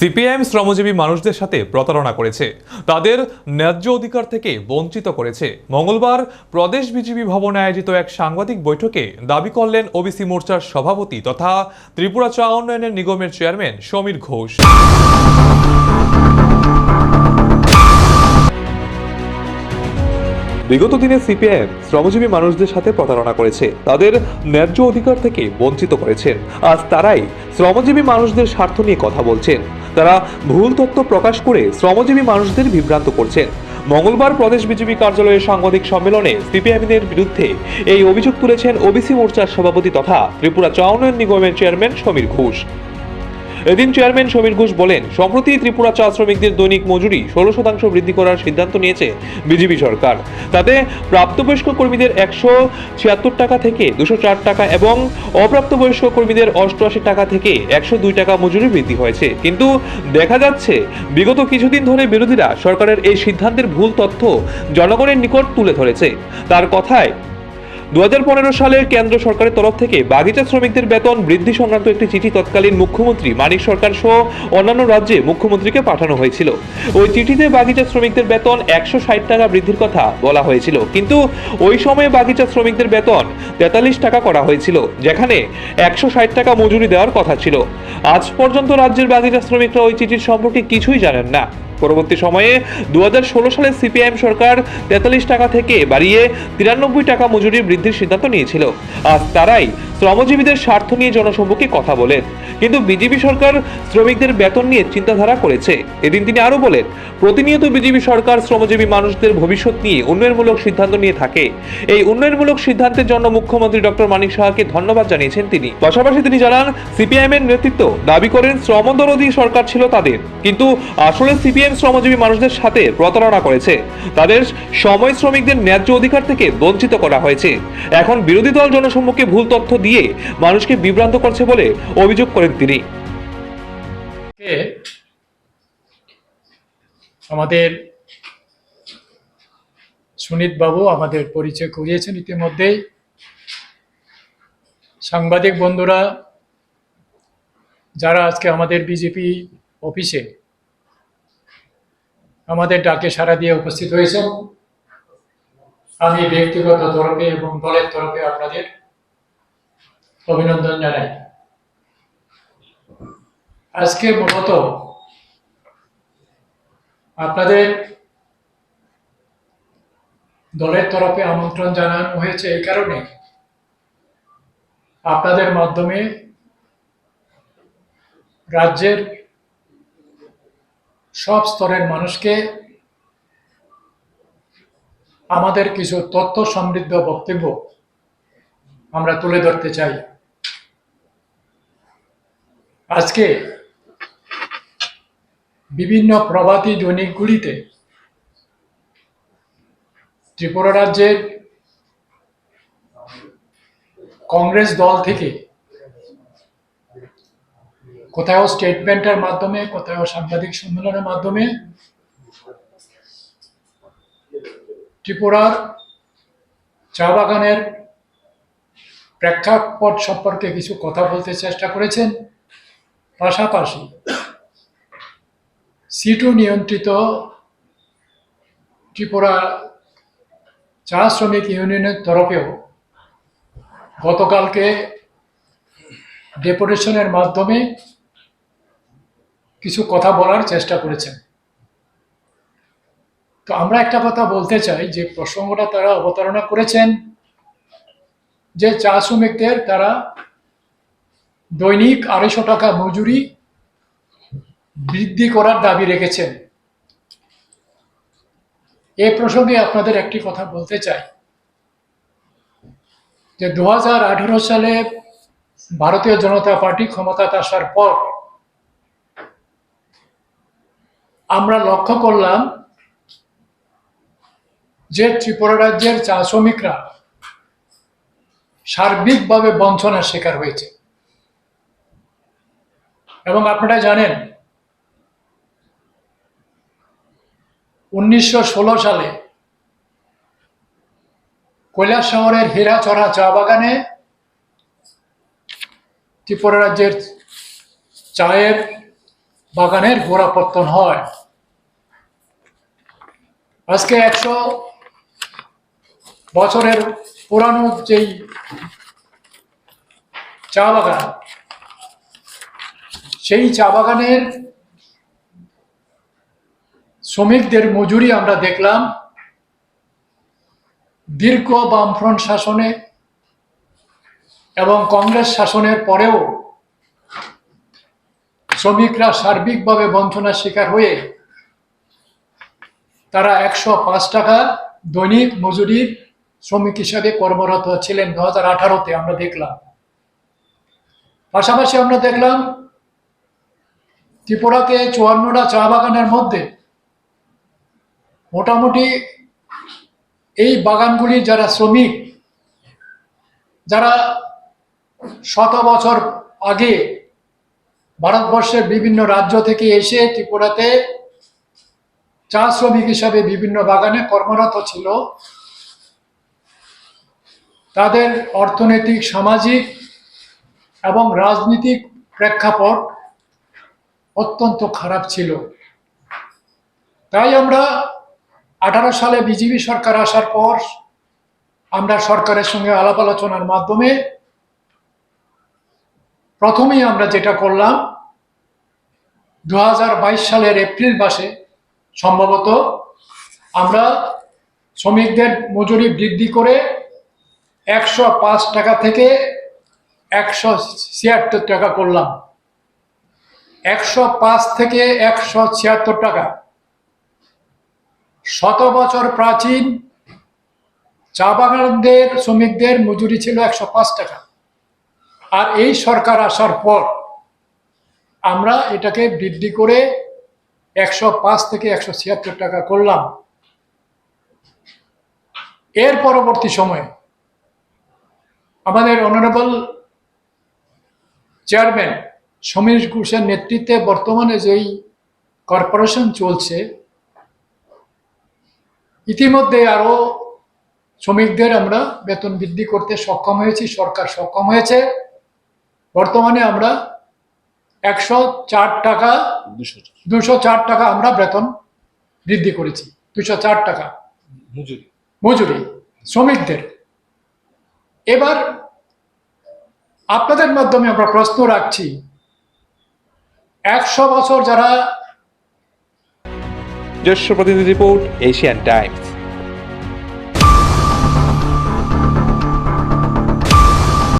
CPIM শ্রমজীবী মানুষদের সাথে প্রতারণা করেছে। তাদের ন্যায্য অধিকার থেকে বঞ্চিত করেছে। মঙ্গলবার প্রদেশ বিজেপি ভবনে আয়োজিত এক সাংবাদিক বৈঠকে দাবি করলেন ওবিসি মোর্চার সভাপতি তথা ত্রিপুরা চা উন্নয়নের নিগমের চেয়ারম্যান সমীর ঘোষ। বিগত দিনে সিপিআইএম শ্রমজীবী মানুষদের সাথে প্রতারণা করেছে। তাদের ন্যায্য অধিকার থেকে বঞ্চিত করেছেন আজ তারাই শ্রমজীবী মানুষদের স্বার্থ নিয়ে কথা বলছেন। তারা ভুল তথ্য প্রকাশ করে শ্রমজীবী মানুষদের বিভ্রান্ত করছেন। মঙ্গলবার প্রদেশ বিজেপি কার্যালয়ের সাংবাদিক সম্মেলনে সিপিআইএমের বিরুদ্ধে এই অভিযোগ তুলেছেন ওবিসি মোর্চার সভাপতি তথা ত্রিপুরা চা উন্নয়ন নিগমের চেয়ারম্যান সমীর ঘোষ। এদিন চেয়ারম্যান সমীর ঘোষ বলেন, সম্প্রতি ত্রিপুরা চা শ্রমিকদের দৈনিক মজুরি ষোলো শতাংশ বৃদ্ধি করার সিদ্ধান্ত নিয়েছে বিজেপি সরকার। তাতে প্রাপ্তবয়স্ক কর্মীদের একশো ছিয়াত্তর টাকা থেকে দুশো চার টাকা এবং অপ্রাপ্তবয়স্ক কর্মীদের অষ্টআশি টাকা থেকে একশো দুই টাকা মজুরি বৃদ্ধি হয়েছে। কিন্তু দেখা যাচ্ছে, বিগত কিছুদিন ধরে বিরোধীরা সরকারের এই সিদ্ধান্তের ভুল তথ্য জনগণের নিকট তুলে ধরেছে। তার কথায় দুহাজার পনেরো সালে কেন্দ্র সরকারের তরফ থেকে বাগিচা শ্রমিকদের বেতন বৃদ্ধি সংক্রান্ত একটি চিঠি তৎকালীন মুখ্যমন্ত্রী মানিক সরকার সহ অন্যান্য রাজ্যে মুখ্যমন্ত্রীকে পাঠানো হয়েছিল। ওই চিঠিতে বাগিচা শ্রমিকদের বেতন একশো ষাট টাকা বৃদ্ধির কথা বলা হয়েছিল। কিন্তু ওই সময়ে বাগিচা শ্রমিকদের বেতন তেতাল্লিশ টাকা করা হয়েছিল, যেখানে একশো ষাট টাকা মজুরি দেওয়ার কথা ছিল। আজ পর্যন্ত রাজ্যের বাগিচা শ্রমিকরা ওই চিঠির সম্পর্কে কিছুই জানেন না। পরবর্তী সময়ে দু হাজার ষোলো সালে সিপিআইএম সরকার তেতাল্লিশ টাকা থেকে বাড়িয়ে তিরানব্বই টাকা মজুরি বৃদ্ধির সিদ্ধান্ত নিয়েছিল। আজ তারাই শ্রমজীবীদের স্বার্থ নিয়ে জনসম্মুখে কথা বলেন। কিন্তু বিজেপি সরকার শ্রমিকদের বেতন নিয়ে চিন্তাধারা করেছে। এদিন তিনি আরও বলেন, প্রতিনিয়ত বিজেপি সরকার শ্রমজীবী মানুষদের ভবিষ্যৎ নিয়ে উন্নয়নমূলক সিদ্ধান্ত নিয়ে থাকে। এই উন্নয়নমূলক সিদ্ধান্তের জন্য মুখ্যমন্ত্রী ডক্টর মানিক সাহাকে ধন্যবাদ জানিয়েছেন তিনি। পাশাপাশি তিনি জানান সিপিআইএম এর নেতৃত্ব দাবি করেন শ্রমদরদী সরকার ছিল তাদের। কিন্তু আসলে সিপিএম শ্রমজীবী মানুষদের সাথে প্রতারণা করেছে। তাদের সময় শ্রমিকদের ন্যায্য অধিকার থেকে বঞ্চিত করা হয়েছে। এখন বিরোধী দল জনসম্মুখে ভুল তথ্য দিয়ে মানুষকে বিভ্রান্ত করছে বলে অভিযোগ করেন তিনি। আমাদের সুনীত বাবু আমাদের পরিচয় করিয়েছেন ইতিমধ্যেই। সাংবাদিক বন্ধুরা, যারা আজকে আমাদের বিজেপি অফিসে, আমাদের ডাকে সাড়া দিয়ে উপস্থিত হয়েছেন। আমি ব্যক্তিগত তরফে এবং দলের তরফে আপনাদের অভিনন্দন জানাই। আজকে মূলত আপনাদের দলের তরফে আমন্ত্রণ জানানো হয়েছে এই কারণে আপনাদের মাধ্যমে রাজ্যের সব স্তরের মানুষকে আমাদের কিছু তথ্য সমৃদ্ধ বক্তব্য আমরা তুলে ধরতে চাই। আজকে বিভিন্ন প্রভাতী দৈনিকগুলিতে ত্রিপুরা রাজ্যের কংগ্রেস দল থেকে কোথাও স্টেটমেন্টের মাধ্যমে কোথাও সাংবাদিক সম্মেলনের মাধ্যমে ত্রিপুরার চা বাগানের প্রেক্ষাপট সম্পর্কে কিছু কথা বলতে চেষ্টা করেছেন। পাশাপাশি সিটু নিয়ন্ত্রিত ত্রিপুরা চা শ্রমিক ইউনিয়নের তরফেও গতকালকে ডেপুটেশনের মাধ্যমে কিছু কথা বলার চেষ্টা করেছেন। তো আমরা একটা কথা বলতে চাই, যে প্রসঙ্গটা তারা অবতারণা করেছেন যে চা শ্রমিকদের তারা দৈনিক আড়াইশো টাকা মজুরি বৃদ্ধি করার দাবি রেখেছেন। এ প্রসঙ্গে আপনাদের একটি কথা বলতে চাই। যে দু সালে ভারতীয় জনতা পার্টি ক্ষমতাতে আসার পর আমরা লক্ষ্য করলাম যে ত্রিপুরা রাজ্যের চা শ্রমিকরা সার্বিকভাবে বঞ্চনার শিকার হয়েছে। এবং আপনারা জানেন, উনিশশো ষোলো সালে কৈলাস শহরের হীরাচড়া চা বাগানে ত্রিপুরা রাজ্যের চায়ের বাগানের গোড়াপত্তন হয়। আজকে একশো বছরের পুরানো যেই চা বাগান সেই চা বাগানের শ্রমিকদের মজুরি আমরা দেখলাম। দীর্ঘ বামফ্রন্ট শাসনে এবং কংগ্রেস শাসনের পরেও শ্রমিকরা সার্বিকভাবে বঞ্চনার শিকার হয়ে তারা একশো পাঁচ টাকা দৈনিক মজুরির শ্রমিক হিসাবে কর্মরত ছিলেন দু হাজার আঠারোতে আমরা দেখলাম। পাশাপাশি আমরা দেখলাম ত্রিপুরাতে চুয়ান্নটা চা বাগানের মধ্যে মোটামুটি এই বাগানগুলির যারা শ্রমিক, যারা শত বছর আগে ভারতবর্ষের বিভিন্ন রাজ্য থেকে এসে ত্রিপুরাতে চা শ্রমিক হিসাবে বিভিন্ন বাগানে কর্মরত ছিল, তাদের অর্থনৈতিক, সামাজিক এবং রাজনৈতিক প্রেক্ষাপট অত্যন্ত খারাপ ছিল। তাই আমরা আঠারো সালে বিজেপি সরকার আসার পর আমরা সরকারের সঙ্গে আলাপ আলোচনার মাধ্যমে প্রথমেই আমরা যেটা করলাম দু হাজার বাইশ সালের এপ্রিল মাসে সম্ভবত আমরা শ্রমিকদের মজুরি বৃদ্ধি করে একশো পাঁচ টাকা থেকে একশো ছিয়াত্তর টাকা করলাম। একশো পাঁচ থেকে একশো ছিয়াত্তর টাকা। শত বছর প্রাচীন চা বাগানদের, শ্রমিকদের মজুরি ছিল একশো পাঁচ টাকা। আর এই সরকার আসার পর আমরা এটাকে বৃদ্ধি করে একশো পাঁচ থেকে একশো ছিয়াত্তর টাকা করলাম। এর পরবর্তী সময়ে আমাদের অনারেবল চেয়ারম্যান সমীর ঘোষের নেতৃত্বে বর্তমানে যেই কর্পোরেশন চলছে ইতিমধ্যে আরও শ্রমিকদের আমরা বেতন বৃদ্ধি করতে সক্ষম হয়েছি সরকার সক্ষম হয়েছে। বর্তমানে আমরা একশো চার টাকা দুশো চার টাকা আমরা বেতন বৃদ্ধি করেছি দুশো চার টাকা। মজুরি। মজুরি শ্রমিকদের। এবার আপনাদের মাধ্যমে আমরা প্রশ্ন রাখছি একশো বছর যারা জ্যেষ্ঠ প্রতিনিধি রিপোর্ট এশিয়ান টাইমস।